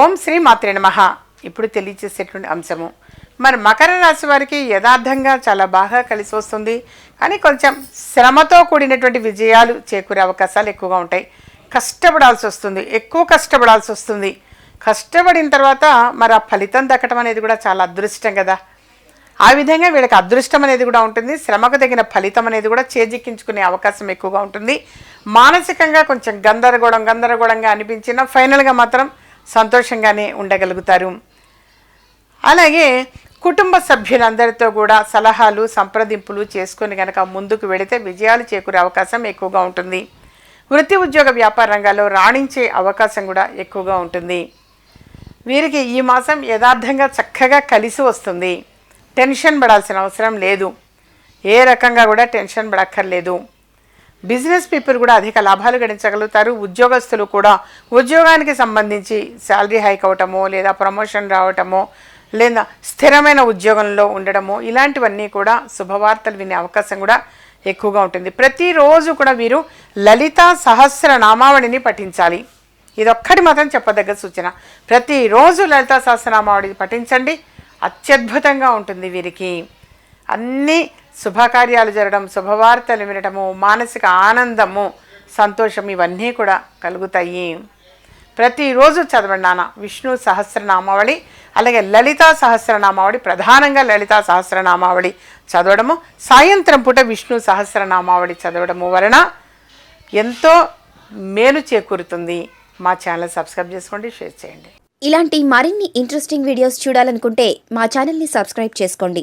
ఓం శ్రీ మాత్రే నమ. ఇప్పుడు తెలియచేసేటువంటి అంశము. మరి మకర రాశి వారికి యథార్థంగా చాలా బాగా కలిసి వస్తుంది. కానీ కొంచెం శ్రమతో కూడినటువంటి విజయాలు చేకూరే అవకాశాలు ఎక్కువగా ఉంటాయి. కష్టపడాల్సి వస్తుంది. ఎక్కువ కష్టపడాల్సి వస్తుంది. కష్టపడిన తర్వాత మరి ఆ ఫలితం దక్కడం అనేది కూడా చాలా అదృష్టం కదా. ఆ విధంగా వీళ్ళకి అదృష్టం అనేది కూడా ఉంటుంది. శ్రమకు తగిన ఫలితం అనేది కూడా చేజిక్కించుకునే అవకాశం ఎక్కువగా ఉంటుంది. మానసికంగా కొంచెం గందరగోళం గందరగోళంగా అనిపించినా ఫైనల్గా మాత్రం సంతోషంగానే ఉండగలుగుతారు. అలాగే కుటుంబ సభ్యులందరితో కూడా సలహాలు సంప్రదింపులు చేసుకొని కనుక ముందుకు వెళితే విజయాలు చేకూరే అవకాశం ఎక్కువగా ఉంటుంది. వృత్తి ఉద్యోగ వ్యాపార రంగాల్లో రాణించే అవకాశం కూడా ఎక్కువగా ఉంటుంది. వీరికి ఈ మాసం యథార్థంగా చక్కగా కలిసి వస్తుంది. టెన్షన్ పడాల్సిన అవసరం లేదు. ఏ రకంగా కూడా టెన్షన్ పడక్కర్లేదు. బిజినెస్ పీపుల్ కూడా అధిక లాభాలు గడించగలుగుతారు ఉద్యోగస్తులు కూడా ఉద్యోగానికి సంబంధించి శాలరీ హైక్ అవటమో లేదా ప్రమోషన్ రావటమో లేదా స్థిరమైన ఉద్యోగంలో ఉండడము ఇలాంటివన్నీ కూడా శుభవార్తలు వినే అవకాశం కూడా ఎక్కువగా ఉంటుంది. ప్రతిరోజు కూడా వీరు లలిత సహస్ర నామావళిని పఠించాలి. ఇదొక్కటి మాత్రం చెప్పదగ్గ సూచన. ప్రతిరోజు లలిత సహస్రనామావళి పఠించండి. అత్యద్భుతంగా ఉంటుంది వీరికి. అన్నీ శుభకార్యాలు జరగడం శుభవార్తలు వినడము మానసిక ఆనందము సంతోషం ఇవన్నీ కూడా కలుగుతాయి. ప్రతిరోజు చదవండి నాన్న. విష్ణు సహస్రనామావళి అలాగే లలితా సహస్రనామావళి ప్రధానంగా లలితా సహస్రనామావళి చదవడము సాయంత్రం పూట విష్ణు సహస్రనామావళి చదవడము వలన ఎంతో మేలు చేకూరుతుంది. మా ఛానల్ సబ్స్క్రైబ్ చేసుకోండి షేర్ చేయండి. ఇలాంటి మరిన్ని ఇంట్రెస్టింగ్ వీడియోస్ చూడాలనుకుంటే మా ఛానల్ని సబ్స్క్రైబ్ చేసుకోండి.